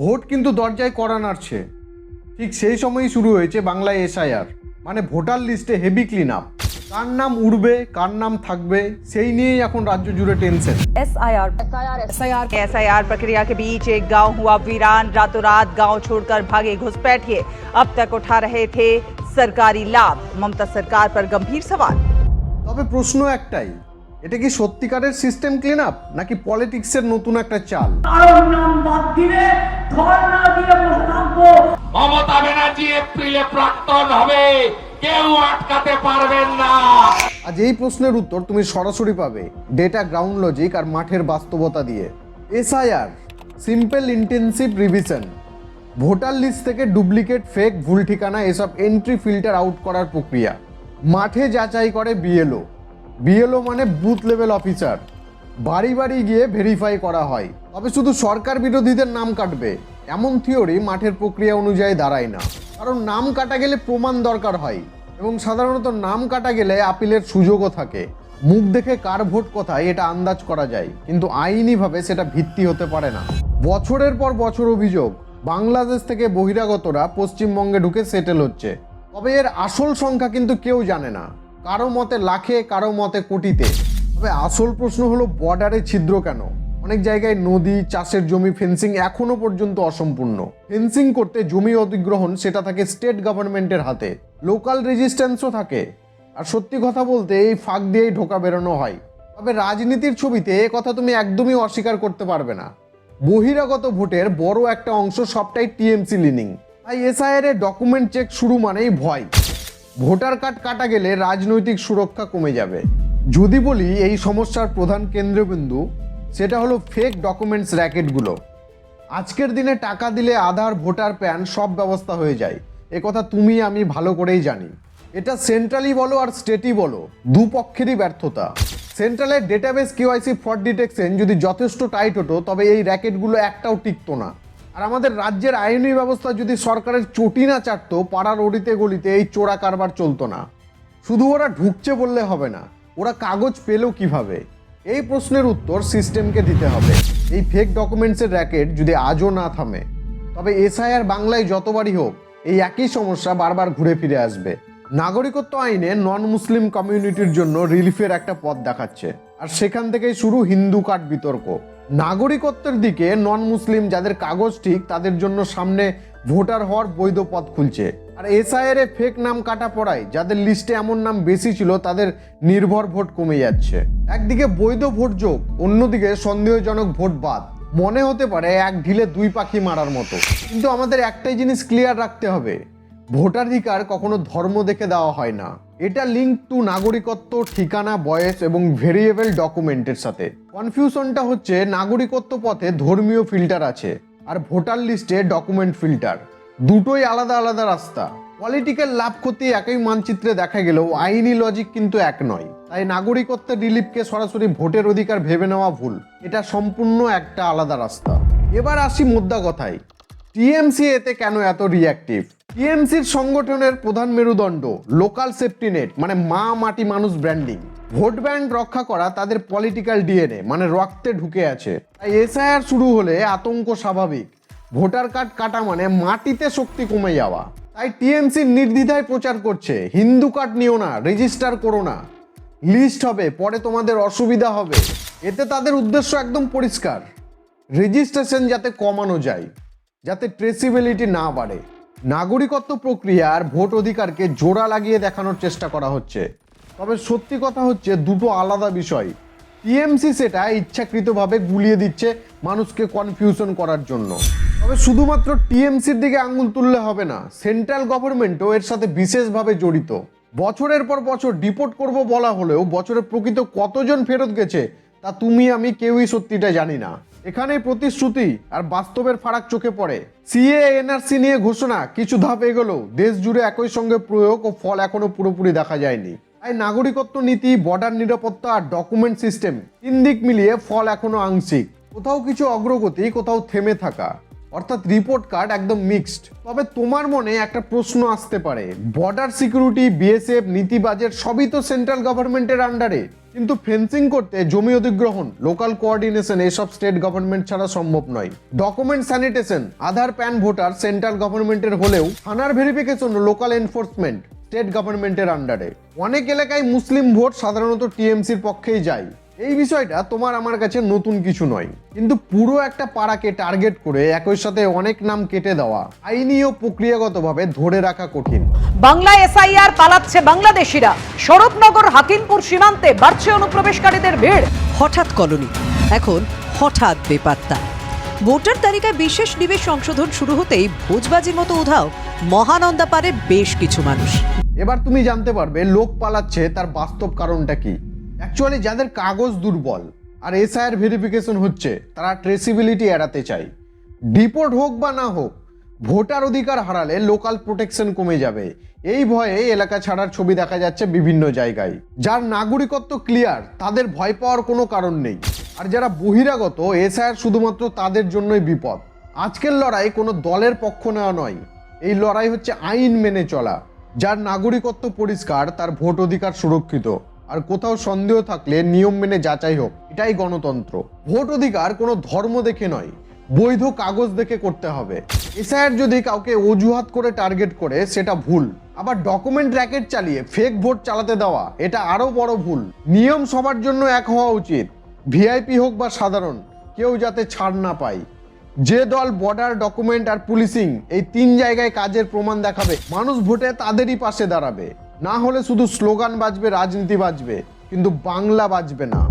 Vote কিন্তু দরজায় করা নাড়ছে ঠিক সেই সময়ই শুরু হয়েছে বাংলায় এসআইআর মানে ভোটার লিস্টে হেভি ক্লিন আপ কার নাম উঠবে কার নাম থাকবে সেই নিয়েই এখন রাজ্য জুড়ে tension S I R SIR SIR प्रक्रिया के बीच एक गांव हुआ वीरान रातों रात गांव छोड़कर भागे घुसपैठिए अब तक उठा रहे थे सरकारी लाभ ममता सरकार पर गंभीर सवाल তবে প্রশ্ন একটাই এটা কি সত্যিকারের সিস্টেম ক্লিন আপ নাকি পলিটিক্সের নতুন একটা চাল? নাম বাদ দিলে ধর্ণা দিয়ে বসে মমতা ব্যানার্জি এপ্রিলে প্রাক্তন হবে। কেউ আটকাতে পারবেন না। আজ এই প্রশ্নের উত্তর তুমি সরাসরি পাবে ডেটা গ্রাউন্ড লজিক আর মাঠের বাস্তবতা দিয়ে। SIR simple intensive revision voter list থেকে ডুপ্লিকেট ফেক ভুল ঠিকানা এসব এন্ট্রি ফিল্টার আউট করার প্রক্রিয়া। মাঠে যাচাই করে বিএলও বিএলও মানে বুথ লেভেল অফিসার বাড়ি বাড়ি গিয়ে ভেরিফাই করা হয়। তবে শুধু সরকার বিরোধীদের নাম কাটবে, এমন থিওরি মাঠের প্রক্রিয়া অনুযায়ী দাঁড়ায় না। কারণ নাম কাটা গেলে প্রমাণ দরকার হয়, এবং সাধারণত নাম কাটা গেলে আপিলের সুযোগও থাকে। মুখ দেখে কার ভোট কোথায় এটা আন্দাজ করা যায়, কিন্তু আইনিভাবে সেটা ভিত্তি হতে পারে না। বছরের পর বছর অভিযোগ, বাংলাদেশ থেকে বহিরাগতরা পশ্চিমবঙ্গে ঢুকে সেটেল হচ্ছে। তবে এর আসল সংখ্যা কিন্তু কেউ জানে না। কারও মতে লাখে, কারও মতে কোটিতে। তবে আসল প্রশ্ন হলো বর্ডারে ছিদ্র কেন? অনেক জায়গায় নদী, চাষের জমি ফেন্সিং এখনও পর্যন্ত অসম্পূর্ণ। ফেন্সিং করতে জমি অধিগ্রহণ, সেটা থাকে স্টেট গভর্নমেন্টের হাতে। লোকাল রেজিস্ট্যান্সও থাকে। আর সত্যি কথা বলতে, এই ফাঁক দিয়েই ঢোকা বেরোনো হয়। তবে রাজনীতির ছবিতে এ কথা তুমি একদমই অস্বীকার করতে পারবে না। বহিরাগত ভোটের বড় একটা অংশ সবটাই টিএমসি লিনিং তাই এসআইআর এর ডকুমেন্ট চেক শুরু মানেই ভয়। ভোটার কার্ড কাটা গেলে রাজনৈতিক সুরক্ষা কমে যাবে। যদি বলি এই সমস্যার প্রধান কেন্দ্রবিন্দু, সেটা হলো ফেক ডকুমেন্টস র্যাকেটগুলো। আজকের দিনে টাকা দিলে আধার, ভোটার, প্যান সব ব্যবস্থা হয়ে যায়। এ কথা তুমি, আমি ভালো করেই জানি। এটা সেন্ট্রালি বলো আর স্টেটই বলো, দুপক্ষেরই ব্যর্থতা। সেন্ট্রালের ডেটাবেস কিউআইসি ফ্রড ডিটেকশন যদি যথেষ্ট টাইট হতো, তবে এই র্যাকেটগুলো একটাও টিকতো না। আর আমাদের রাজ্যের আইনি ব্যবস্থা যদি সরকারের চটি না চাটতো, পাড়ার অড়িতে গলিতে এই চোরা কারবার চলতো না। শুধু ওরা ঢুকছে বললে হবে না, ওরা কাগজ পেল কীভাবে? এই প্রশ্নের উত্তর সিস্টেমকে দিতে হবে। এই ফেক ডকুমেন্টসের র্যাকেট যদি আজও না থামে, তবে এসআইআর বাংলায় যতবারই হোক, এই একই সমস্যা বারবার ঘুরে ফিরে আসবে। নাগরিকত্ব আইনে নন মুসলিম কমিউনিটির জন্য রিলিফের একটা পথ দেখাচ্ছে। আর সেখান থেকেই শুরু হিন্দু কার্ড বিতর্ক। নাগরিকত্বের দিকে নন মুসলিম যাদের কাগজ ঠিক, তাদের জন্য সামনে ভোটার হওয়ার বৈধ পথ খুলছে। আর এসআইআর এ ফেক নাম কাটা পড়ায়, যাদের লিস্টে এমন নাম বেশি ছিল, তাদের নির্ভর ভোট কমে যাচ্ছে। একদিকে বৈধ ভোট যোগ, অন্যদিকে সন্দেহজনক ভোট বাদ। মনে হতে পারে এক ঢিলে দুই পাখি মারার মতো। কিন্তু আমাদের একটাই জিনিস ক্লিয়ার রাখতে হবে, ভোটাধিকার কখনো ধর্ম দেখে দেওয়া হয় না। এটা লিঙ্ক টু নাগরিকত্ব, ঠিকানা, বয়স এবং ভেরিয়েবল ডকুমেন্টের সাথে। কনফিউশনটা হচ্ছে নাগরিকত্ব পথে ধর্মীয় ফিল্টার আছে আর ভোটার লিস্টে ডকুমেন্ট ফিল্টার দুটোই আলাদা আলাদা রাস্তা। পলিটিক্যাল লাভ ক্ষতি একই মানচিত্রে দেখা গেলেও আইনি লজিক কিন্তু এক নয়। তাই নাগরিকত্বের রিলিফকে সরাসরি ভোটের অধিকার ভেবে নেওয়া ভুল। এটা সম্পূর্ণ একটা আলাদা রাস্তা। এবার আসি মোদ্দা কথায়। টিএমসি এতে কেন এত রিয়াক্টিভ টিএমসির সংগঠনের প্রধান মেরুদণ্ড লোকাল সেফটি নেট মানে মা মাটি মানুষ ব্র্যান্ডিং ভোট ব্যাংক রক্ষা করা তাদের পলিটিক্যাল ডিএনএ মানে রক্তে ঢুকে আছে। তাই এসআইআর শুরু হলে আতঙ্ক স্বাভাবিক। ভোটার কার্ড কাটা মানে মাটিতে শক্তি কমে যাওয়া। তাই টিএমসি নির্দ্বিধায় প্রচার করছে, হিন্দু কার্ড নিও না রেজিস্টার করো না। লিস্ট হবে, পরে তোমাদের অসুবিধা হবে। এতে তাদের উদ্দেশ্য একদম পরিষ্কার। রেজিস্ট্রেশন যাতে কমানো যায়, যাতে ট্রেসিবিলিটি না বাড়ে। নাগরিকত্ব প্রক্রিয়ার ভোট অধিকারকে জোড়া লাগিয়ে দেখানোর চেষ্টা করা হচ্ছে। তবে সত্যি কথা হচ্ছে, দুটো আলাদা বিষয়। টিএমসি সেটা ইচ্ছাকৃতভাবে গুলিয়ে দিচ্ছে মানুষকে কনফিউশন করার জন্য। তবে শুধুমাত্র টিএমসির দিকে আঙুল তুললে হবে না সেন্ট্রাল গভর্নমেন্টও এর সাথে বিশেষভাবে জড়িত। বছরের পর বছর ডিপোর্ট করব বলা হলেও বছরে প্রকৃত কতজন ফেরত গেছে, তা তুমি আমি কেউই সত্যিটা জানি না। এখানে প্রতিশ্রুতি আর বাস্তবের ফারাক চোখে পড়ে। সিএ, এনআরসি নিয়ে ঘোষণা, কিছু ধাপ এগোলো। দেশ জুড়ে একই সঙ্গে প্রয়োগ ও ফল এখনও পুরোপুরি দেখা যায়নি। তাই নাগরিকত্ব নীতি বর্ডার নিরাপত্তা আর ডকুমেন্ট সিস্টেম তিন দিক মিলিয়ে ফল এখনও আংশিক। কোথাও কিছু অগ্রগতি, কোথাও থেমে থাকা। অর্থাৎ রিপোর্ট কার্ড একদম মিক্সড তবে তোমার মনে একটা প্রশ্ন আসতে পারে। বর্ডার সিকিউরিটি বিএসএফ নীতি বাজেট সবই তো সেন্ট্রাল গভর্নমেন্টের আন্ডারে কিন্তু ফেন্সিং করতে জমি অধিগ্রহণ লোকাল কোঅর্ডিনেশন এসব স্টেট গভর্নমেন্ট ছাড়া সম্ভব নয়। Document sanitation Aadhaar PAN voter central গভর্নমেন্টের হলেও থানার ভেরিফিকেশন লোকাল এনফোর্সমেন্ট স্টেট গভর্নমেন্টের আন্ডারে অনেক এলাকায় মুসলিম ভোট সাধারণত টিএমসির পক্ষেই যায়। এই বিষয়টা তোমার আমার কাছে নতুন কিছু নয়। কিন্তু পুরো একটা পাড়াকে টার্গেট করে একই সাথে অনেক নাম কেটে দেওয়া আইনি ও প্রক্রিয়াগতভাবে ধরে রাখা কঠিন। বাংলা এসআইআর পালাচ্ছে বাংলাদেশিরা। শরৎনগর হাকিমপুর সীমান্তে বাড়ছে অনুপ্রবেশকারীদের ভিড়। হঠাৎ কলোনি এখন হঠাৎ বেপাত্তা। ভোটার তালিকায় বিশেষ নিবেশ সংশোধন শুরু হতেই ভোজবাজির মতো উধাও মহানন্দা পারে বেশ কিছু মানুষ। এবার তুমি জানতে পারবে লোক পালাচ্ছে তার বাস্তব কারণটা কি? অ্যাকচুয়ালি যাদের কাগজ দুর্বল আর এসআইআর ভেরিফিকেশন হচ্ছে, তারা ট্রেসিবিলিটি এড়াতে চায় ডিপোর্ট হোক বা না হোক, ভোটার অধিকার হারালে লোকাল প্রোটেকশন কমে যাবে। এই ভয়ে এলাকা ছাড়ার ছবি দেখা যাচ্ছে বিভিন্ন জায়গায়। যার নাগরিকত্ব ক্লিয়ার তাদের ভয় পাওয়ার কোনো কারণ নেই। আর যারা বহিরাগত এসআইআর শুধুমাত্র তাদের জন্যই বিপদ। আজকের লড়াই কোনো দলের পক্ষ নেওয়া নয়। এই লড়াই হচ্ছে আইন মেনে চলা। যার নাগরিকত্ব পরিষ্কার, তার ভোট অধিকার সুরক্ষিত। আর কোথাও সন্দেহ থাকলে নিয়ম মেনে যাচাই হোক, এটাই গণতন্ত্র। ভোট অধিকার কোনো ধর্ম দেখে নয়, বৈধ কাগজ দেখে করতে হবে। এসআইআর যদি কাউকে অজুহাত করে টার্গেট করে, সেটা ভুল। আবার ডকুমেন্ট র্যাকেট চালিয়ে ফেক ভোট চালাতে দেওয়া, এটা আরও বড় ভুল। নিয়ম সবার জন্য এক হওয়া উচিত। ভিআইপি হোক বা সাধারণ, কেউ যাতে ছাড় না পায়। যে দল বর্ডার ডকুমেন্ট আর পুলিশিং এই তিন জায়গায় কাজের প্রমাণ দেখাবে। মানুষ ভোটে তাদেরই পাশে দাঁড়াবে। না হলে শুধু স্লোগান বাজবে রাজনীতি বাজবে কিন্তু বাংলা বাজবে না।